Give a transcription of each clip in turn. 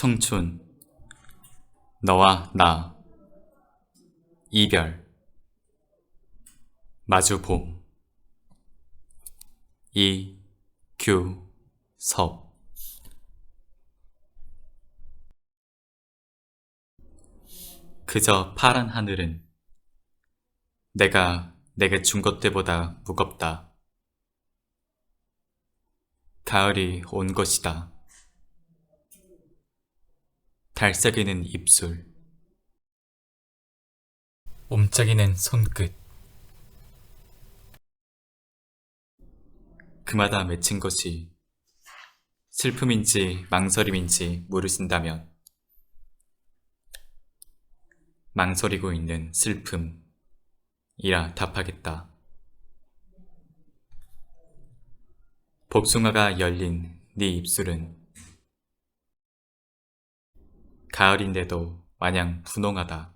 청춘 너와 나 이별 마주봄 이규섭 그저 파란 하늘은 내가 내게 준 것 때보다 무겁다. 가을이 온 것이다. 달싹이는 입술. 옴짝이는 손끝. 그마다 맺힌 것이 슬픔인지 망설임인지 모르신다면 망설이고 있는 슬픔이라 답하겠다. 복숭아가 열린 네 입술은 가을인데도 마냥 분홍하다.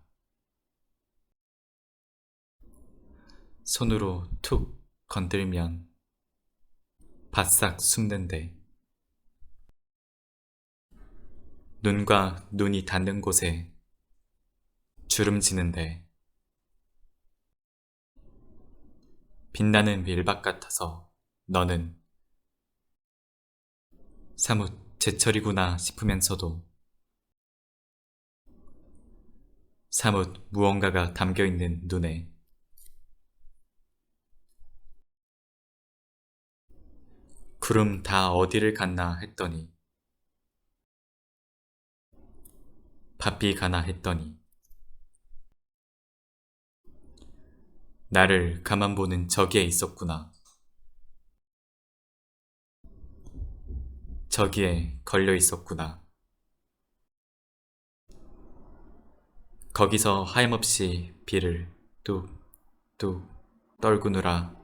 손으로 툭 건들면 바싹 숨는데 눈과 눈이 닿는 곳에 주름지는데 빛나는 밀밭 같아서 너는 사뭇 제철이구나 싶으면서도 사뭇 무언가가 담겨 있는 눈에 구름 다 어디를 갔나 했더니 바삐 가나 했더니 나를 가만 보는 저기에 있었구나. 저기에 걸려 있었구나. 거기서 하염없이 비를 뚝뚝 떨구느라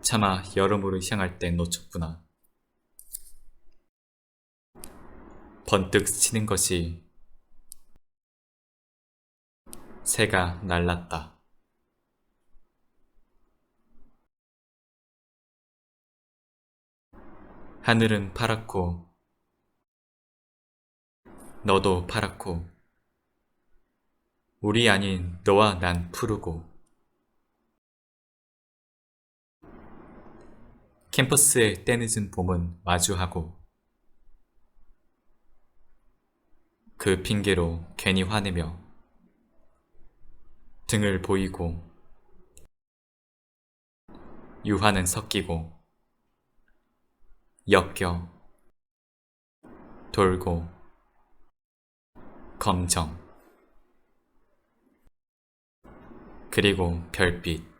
차마 여러모로 향할 때 놓쳤구나. 번뜩 스치는 것이 새가 날랐다. 하늘은 파랗고 너도 파랗고 우리 아닌 너와 난 푸르고. 캠퍼스의 때늦은 봄은 마주하고 그 핑계로 괜히 화내며 등을 보이고 유화는 섞이고 엮여 돌고 검정. 그리고 별빛